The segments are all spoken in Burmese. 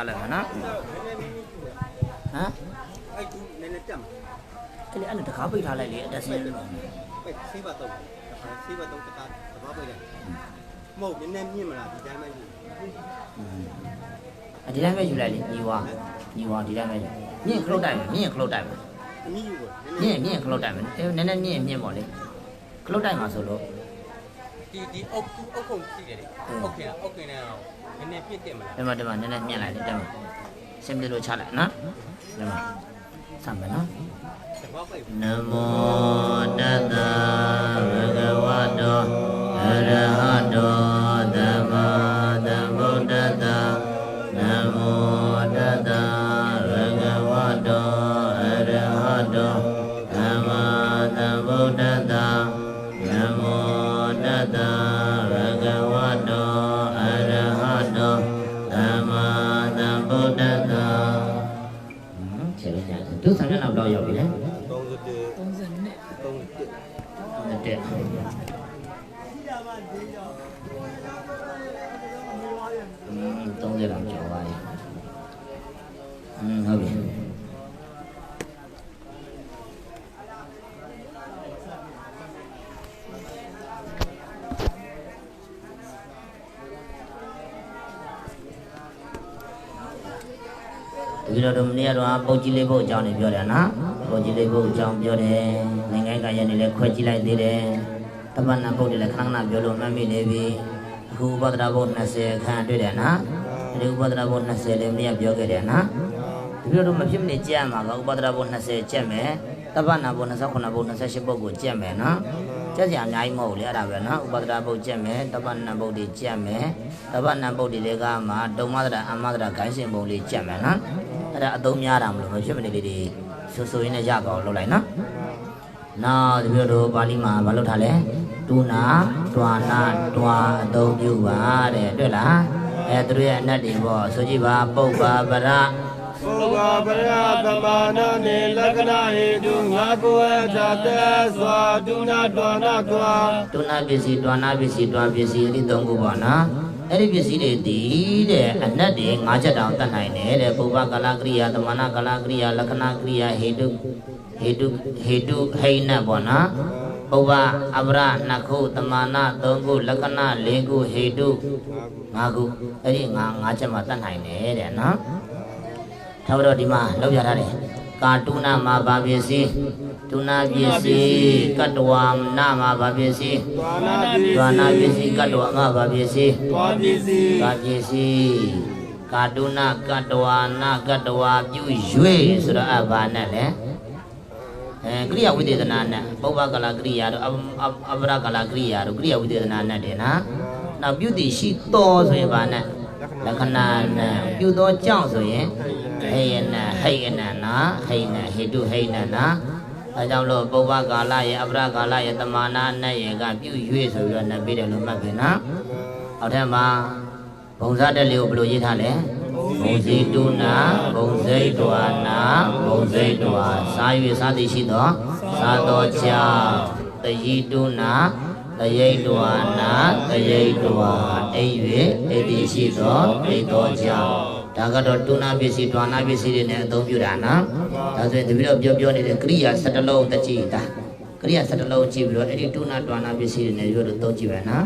ထားလိုက်မှာနော်ဟမ်အဲ့ဒီနည်းနည်းတက်မှာအဲ့လေအဲ့လေတကားပိတ်ထားလိုက်လေအတက်ဆင်းပဲဆေးဘတ်တော့ဆေးဘတ်တော့တကားတဘာပဲတယ်မဟုတ်နည်းနည်းမြင့်မလားဒီတိုင်းပဲယူအဒီတိုင်းပဲယူလိုက်လေညီဝါညီဝါဒီတိုင်းပဲယူမြင့်ခလုတ်တိုက်မယ်မြင့်ခလုတ်တိုက်မယ်အမြင့်ယူပေါ့မြင့်မြင့်ခလုတ်တိုက်မယ်အဲနည်းနည်းမြင့်မြင့်ပေါ့လေခလုတ်တိုက်မှာဆိုလို့ ဒီဒီအုတ်အုတ်ခုံရှိတယ်လေအုတ်ခင်အုတ်ခင်နဲ့တော့နည်းနည်းပြည့်တက်မလားဒီမှာဒီမှာနည်းနည်းမြင့်လိုက်လေတက်မှာစင်ပြလို့ချလိုက်နော်ဒီမှာစမ်းမယ်နော်တဘာပဲနမောတ 31 30နဲ့ 31 တဲ့อืม30လောက်ကျော်ပါပြီอืมဟုတ်ပြီဒီလိုတော့မနေ့ကတော့ပုတ်ကြီးလေးပုတ်အကြောင်းနေပြောတယ်နော် ပုတ်ကြီးလေးပုတ်အကြောင်းပြောတယ်နိုင်ငံကရနေလဲခွဲကြည့်လိုက်သေးတယ်တပ္ပနာပုတ်တယ်လည်းခဏခဏပြောလို့မှတ်မိနေပြီအခုဥပဒရာပုတ်20ခန်းတွေ့တယ်နော်ဒီဥပဒရာပုတ်20လေးမနေ့ကပြောခဲ့တယ်နော်ဒီလိုတော့မဖြစ်မနေကြက်မှာကဥပဒရာပုတ်20ကြက်မယ်တပ္ပနာပုတ်29ပုတ်28ပုတ်ကိုကြက်မယ်နော်ကြက်ကြအများကြီးမဟုတ်လေအဲ့ဒါပဲနော်ဥပဒရာပုတ်ကြက်မယ်တပ္ပနာပုတ်တွေကြက်မယ်တပ္ပနာပုတ်တွေကမှဒုံမဒရာအမဒရာဂိုင်းစင်ပုံလေးကြက်မယ်နော်အဲ့ဒါအသုံးများတာမလို့မဖြစ်မနေလေးတွေ ဆိုဆိုရင်းနဲ့ရပါအောင်လုပ်လိုက်နော်။နောက်ဒီလိုတို့ပါဠိမှာမလုပ်ထားလဲ။ဒုနာဒွာနာဒွာအသုံးပြုပါတဲ့တွေ့လား။အဲသူတို့ရဲ့အနတ်တွေပေါ့ဆိုကြည့်ပါပုပ္ပါပရ ပုဂ္ဂပရသမာနနေလက္ခဏာဟေတုငါကိုယ်အတသက်စွာဒုနာတော်နာကွာဒုနာပစ္စည်းဒွာနာပစ္စည်းဒွာပစ္စည်းအဲ့ဒီသုံးခုပေါ့နော်။အဲ့ဒီပစ္စည်းတွေတည်တဲ့အနတ်တွေ၅ချက်တောင်တတ်နိုင်တယ်တဲ့ပုပ္ပကလကရိယာသမဏကလကရိယာလက္ခဏာကရိယာဟေတုဟေတုဟေတုဟိနတ်ပေါ့နော်။ပုပ္ပအပရနှစ်ခုတမနာသုံးခုလက္ခဏာ၄ခုဟေတု၅ခုအဲ့ဒီ၅၅ချက်မှာတတ်နိုင်တယ်တဲ့နော်။ ထားတော့ဒီမှာလောက်ရထားတယ်။ကာတုနာမှာဗာပစ္စည်းဒုနာပစ္စည်းကတ္တဝါနာမှာဗာပစ္စည်းဒွာနာပိဒွာနာပစ္စည်းကတ္တဝါငါဗာပစ္စည်းဒွာပစ္စည်းကာပစ္စည်းကာတုနာကတ္တဝါနာကတ္တဝါပြု၍ဆိုတော့အဘာနဲ့လဲအဲကရိယာဝိသေသနာနဲ့ပုပ္ပကလာကရိယာတို့အအအပရကလာကရိယာတို့ကရိယာဝိသေသနာနဲ့တယ်နော်နောက်ပြုတည်ရှိတော်ဆိုရင်ဘာနဲ့လက္ခဏာနဲ့ပြုတော်ကြောင့်ဆိုရင် ဟိယနာဟိယနာနာဟိနာဟိတုဟိနာနာအဲကြောင့်လို့ပုပ္ပကာလရဲ့အပရကာလရဲ့တမာနာနဲ့ရဲ့ကပြု၍ဆိုပြီးတော့နတ်ပြီးတယ်လို့မှတ်ပြီနော်အောက်ထက်မှာဘုံစားတက်လေးကိုဘယ်လိုရေးထားလဲဘုံစီတုနာဘုံစိတ်တွာနာဘုံစိတ်တွာစား၍စားသည်ရှိသောစားတော်ကြောင့်တယိတုနာတယိတွာနာတယိတွာအိပ်၍အိပ်သည်ရှိသောအိပ်တော်ကြောင့် ဒါကတော့တုနာပစ္စည်းတွာနာပစ္စည်းတွေနဲ့အသုံးပြုတာနော်ဒါဆိုရင်တပည့်တော်ပြောပြောနေတဲ့ကရိယာ၁၇လုံးတကြည်တာကရိယာ၁၇လုံးကြည့်ပြီးတော့အဲ့ဒီတုနာတွာနာပစ္စည်းတွေနဲ့ပြောလို့သုံးကြည့်ပဲနော်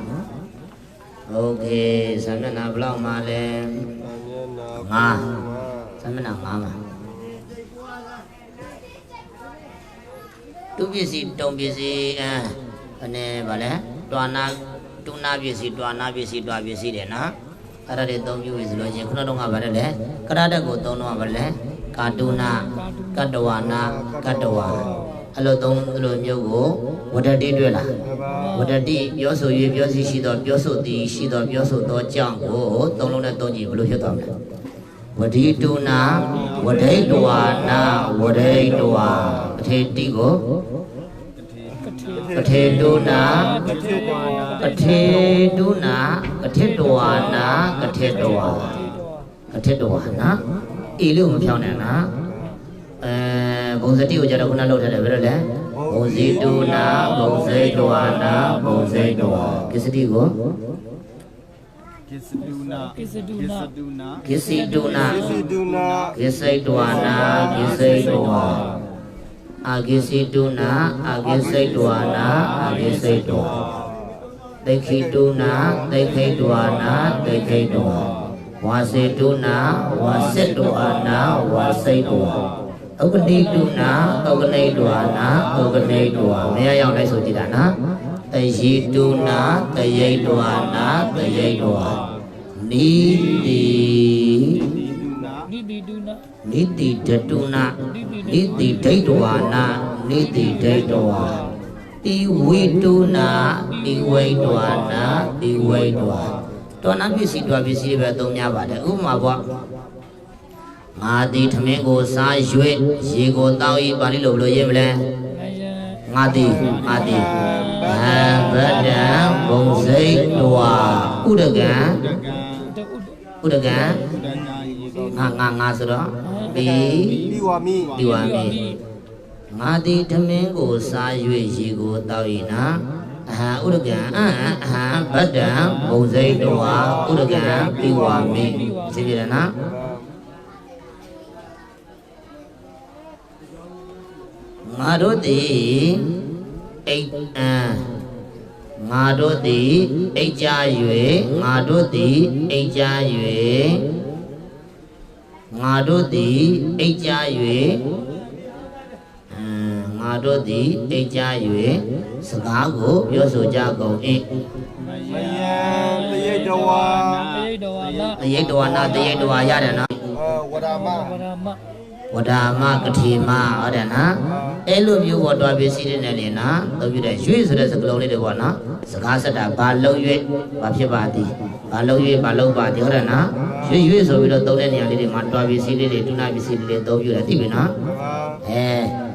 โอเคဆံမျက်နှာဘယ်လောက်မှလဲ ငါသမဏငါမှာသူပစ္စည်းတုံပစ္စည်းအဲအနေဗာလဲတွာနာတူနာပစ္စည်းတွာနာပစ္စည်းတွာပစ္စည်းတယ်နော် အဲ့ဒါတွေသုံးပြုပြီဆိုလို့ချင်းခုနတော့ကဗါတယ်လေကရတက်ကိုသုံးတော့ဗါလဲကာတူနာကတ္တဝနာကတ္တဝအဲ့လိုသုံးလိုမျိုးကိုဝတ္တတိတွေ့လားဝတ္တတိပြောဆို၍ပြောစီရှိသောပြောဆိုသည်ရှိသောပြောဆိုသောကြောင့်ကိုသုံးလုံးနဲ့သုံးကြည့်ဘယ်လိုဖြစ်သွားမလဲဝဒိတုနာဝဒိတဝါနာဝဒိတဝါအထေတိကို ပထေတုနာကတိတော်နာကထေတုနာကထေတဝါနာကထေတဝါကထေတဝါနာအေလို့မဖြောင်းနဲ့နော်အဲဘုံစတိကိုကြတော့ခုနလောက်ထားတယ်ဘယ်လိုလဲဘုံစီတုနာဘုံစိတဝါနာဘုံစိတဝါကစ္စတိကိုကိကိစ္စဒုနာကိစ္စဒုနာကိစ္စဒုနာကိစီတုနာကိစ္စဒုနာကိစိတ်တဝနာကိစိတ်တဝ အာကိစီတုနာအာကိစိတ်တဝနာအာကိစိတ်တဝသိခိတုနာသိခိတဝနာသိခိတဝဝါစေတုနာဝါစေတဝနာဝါစိတ်တဝဥက္ကတိတုနာဥက္ကနိတဝနာဥက္ကနိတဝမရရောက်လိုက်ဆိုကြည့်တာနော်တယေတုနာတယေတဝနာတယေတဝနီတိ ဒီဒုနာနိတိတတုနာနိတိဒိဋ္ဌဝါနာနိတိဒိဋ္ဌဝါတိဝိတုနာတိဝိတဝါနာတိဝိတဝါတောနာပစ္စည်းတွာပစ္စည်းတွေပဲသုံးများပါတယ်ဥပမာပေါ့ငါတိထမင်းကိုစားရွေ့ရေကိုတောင်းဤပါဠိလိုဘယ်လိုရေးမလဲငါတိငါတိဟံဗဒ္ဒံဘုံစိတ်တဝါဥဒကံတကံ ဥဒကံတဏ္ဍာယေကောငါငါငါဆိုတော့ဒီဒီဝါမီဒီဝါမီငါသည်ဓမင်းကိုစား၍ရေကိုတောက်၏နာအဟံဥရကံအဟံအဟံဗတ္တံဘုံစိတ်တောဥရကံဒီဝါမီသိပြီလားနော်ငါတို့သည်အိတ်အံ ငါတို့သည်အိတ်ကြ၍ငါတို့သည်အိတ်ကြ၍ငါတို့သည်အိတ်ကြ၍အင်းငါတို့သည်အိတ်ကြ၍စကားကိုပြောဆိုကြကုန်၏မမယယံတယေတဝါတေတဝါနာတရိတ်တော်နာတရိတ်တော်ရတယ်နော်ဝရမဝရမ ဝဒာမကတိမဟုတ်တယ်နော်အဲ့လိုမျိုးပေါ်တော်ပစ္စည်းတွေနဲ့နေနော်သုံးပြတဲ့ရွှေဆိုတဲ့စကလုံးလေးတွေပေါ့နော်စကားဆက်တာဘာလုံးရွေ့ဘာဖြစ်ပါသည်ဘာလုံးရွေ့ဘာလုံးပါသည်ဟုတ်တယ်နော်ရွေ့ရွေ့ဆိုပြီးတော့သုံးတဲ့နေရာလေးတွေမှာတော်ပစ္စည်းလေးတွေဒုနာပစ္စည်းလေးတွေသုံးပြတယ်သိပြီနော်အဲ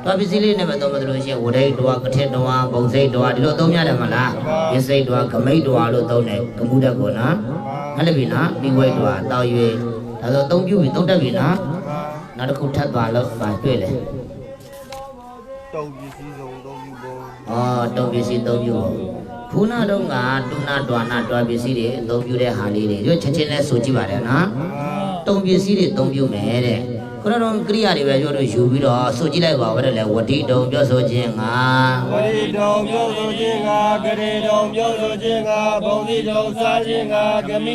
တော်ပစ္စည်းလေးနဲ့ပဲသုံးမသလိုရှိရင်ဝဒိတ်တော်ကထစ်တော်ဘုံစိတ်တော်ဒီလိုသုံးရတယ်မလားပစ္စည်းတော်ကမိတ်တော်လို့သုံးတယ်ကမှုတက်ကိုနော်ဟုတ်ပြီနော်ဒီဝိတ်တော်တောက်ရွေ့ဒါဆိုသုံးပြပြီသုံးတတ်ပြီနော် နောက်တစ်ခုထပ်သွားလို့ပါတွေ့တယ်တုံပစ္စည်းစုံသုံးယူပုံ။ဩတုံပစ္စည်းသုံးပြုပေါ့။ခုနတော့ကတုနာတွာနာတွာပစ္စည်းတွေအသုံးပြုတဲ့ဟာလေးတွေတို့ချက်ချင်းနဲ့ဆိုကြည့်ပါတယ်နော်။တုံပစ္စည်းတွေသုံးပြုမယ်တဲ့။ခုနတော့ကရိယာတွေပဲပြောလို့ယူပြီးတော့ဆိုကြည့်လိုက်ပါဦးတဲ့လေဝတိတုံပြောဆိုခြင်းငါဝရိတောင်ပြောဆိုခြင်းကဂရေတောင်ပြောဆိုခြင်းကဘုံစီတောင်စားခြင်းကဂမိ